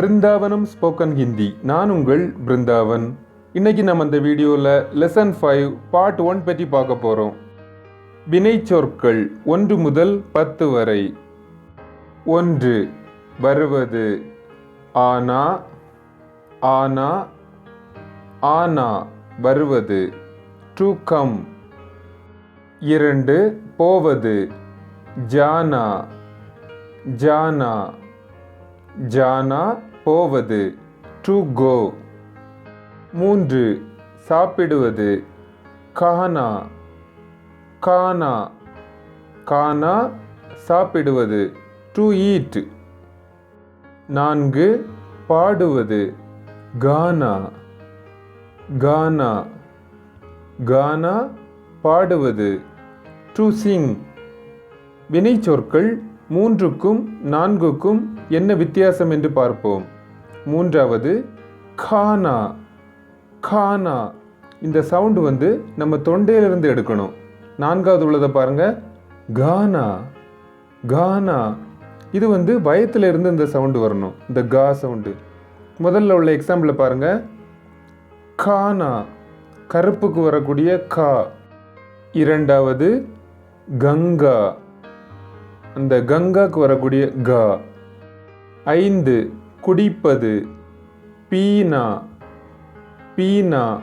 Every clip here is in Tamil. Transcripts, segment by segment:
பிருந்தாவனம் ஸ்போக்கன் ஹிந்தி. நான் உங்கள் பிருந்தாவன். இன்னைக்கு நம்ம இந்த வீடியோவில் லெசன் ஃபைவ் பார்ட் ஒன் பற்றி பார்க்க போகிறோம் வினை சொற்கள் ஒன்று முதல் பத்து வரை. ஒன்று வருவது. ஆனா ஆனா ஆனா வருவது. டு கம் இரண்டு போவது. ஜானா ஜானா ஜானா போவது டு கோ மூன்று சாப்பிடுவது. கானா கானா கானா சாப்பிடுவது. டு ஈட் நான்கு பாடுவது. கானா கானா கானா பாடுவது. டு சிங் வினைச்சொற்கள் மூன்றுக்கும் நான்குக்கும் என்ன வித்தியாசம் என்று பார்ப்போம். மூன்றாவது கானா கானா இந்த சவுண்டு வந்து நம்ம தொண்டையிலிருந்து எடுக்கணும். நான்காவது உள்ளதை பாருங்க. கானா கானா இது வந்து வயத்திலிருந்து இருந்து இந்த சவுண்டு வரணும். இந்த கா சவுண்டு முதல்ல உள்ள எக்ஸாம்பிளை பாருங்க. கானா கருப்புக்கு வரக்கூடிய கா. இரண்டாவது கங்கா. அந்த கங்காக்கு வரக்கூடிய கா. ஐந்து குடிப்பது. பீனா. பீனா.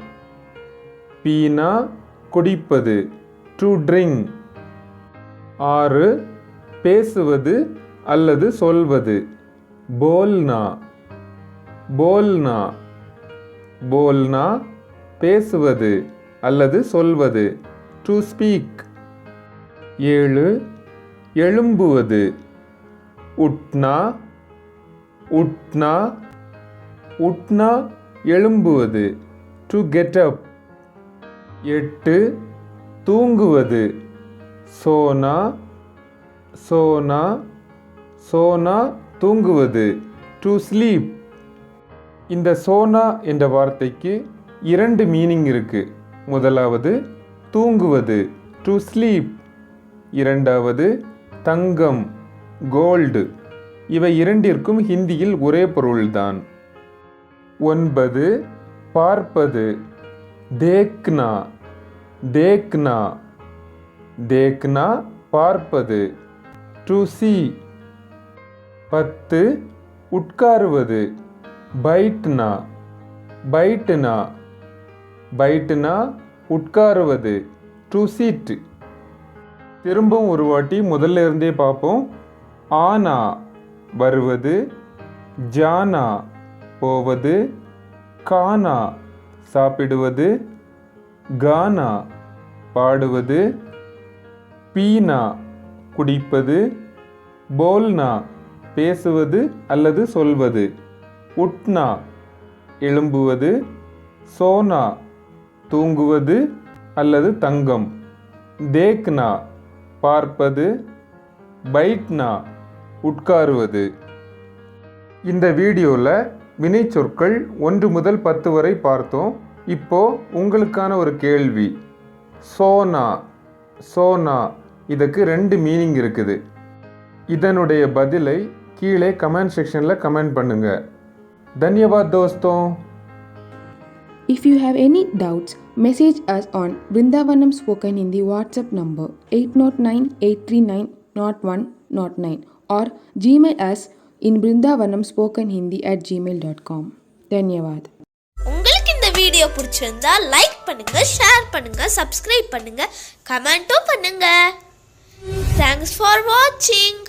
பீனா குடிப்பது. டு ட்ரிங்க் ஆறு பேசுவது அல்லது சொல்வது. போல்னா. போல்னா. போல்னா பேசுவது அல்லது சொல்வது. டு ஸ்பீக் ஏழு எழும்புவது. உட்னா உட்னா உட்னா எழும்புவது. டு கெட் அப் எட்டு தூங்குவது. சோனா சோனா சோனா தூங்குவது. டு ஸ்லீப் இந்த சோனா என்ற வார்த்தைக்கு இரண்டு மீனிங் இருக்கு. முதலாவது தூங்குவது. டு ஸ்லீப் இரண்டாவது தங்கம் கோல்டு இவை இரண்டிற்கும் ஹிந்தியில் ஒரே பொருள்தான். ஒன்பது பார்ப்பது தேக்னா தேக்னா தேக்னா பார்ப்பது டு சி பத்து உட்காருவது பைட்னா பைட்னா பைட்னா உட்காருவது டு சீட் திரும்பவும் ஒரு வாட்டி முதல்ல இருந்தே பார்ப்போம். ஆனா வருவது ஜானா போவது கானா சாப்பிடுவது கானா பாடுவது பீனா குடிப்பது போல்னா பேசுவது அல்லது சொல்வது உட்னா எழும்புவது சோனா தூங்குவது அல்லது தங்கம் தேக்னா பார்ப்பது பைட்னா உட்காருவது. இந்த வீடியோவில் வினை சொற்கள் ஒன்று முதல் பத்து வரை பார்த்தோம். இப்போது உங்களுக்கான ஒரு கேள்வி. சோனா சோனா இதுக்கு ரெண்டு மீனிங் இருக்குது. இதனுடைய பதிலை கீழே கமெண்ட் செக்ஷனில் கமெண்ட் பண்ணுங்கள் தன்யவாத் தோஸ்தோம் If you have any doubts, message us on Vrindavanam Spoken Hindi WhatsApp number 809-839-0109 or Gmail us in Vrindavanam Spoken Hindi at gmail.com. Dhanyavad. உங்களுக்கு இந்த வீடியோ பிடிச்சிருந்தா லைக் பண்ணுங்க ஷேர் பண்ணுங்க சப்ஸ்கிரைப் பண்ணுங்க கமெண்ட்டும் பண்ணுங்க தேங்க்ஸ் ஃபார் வாட்சிங்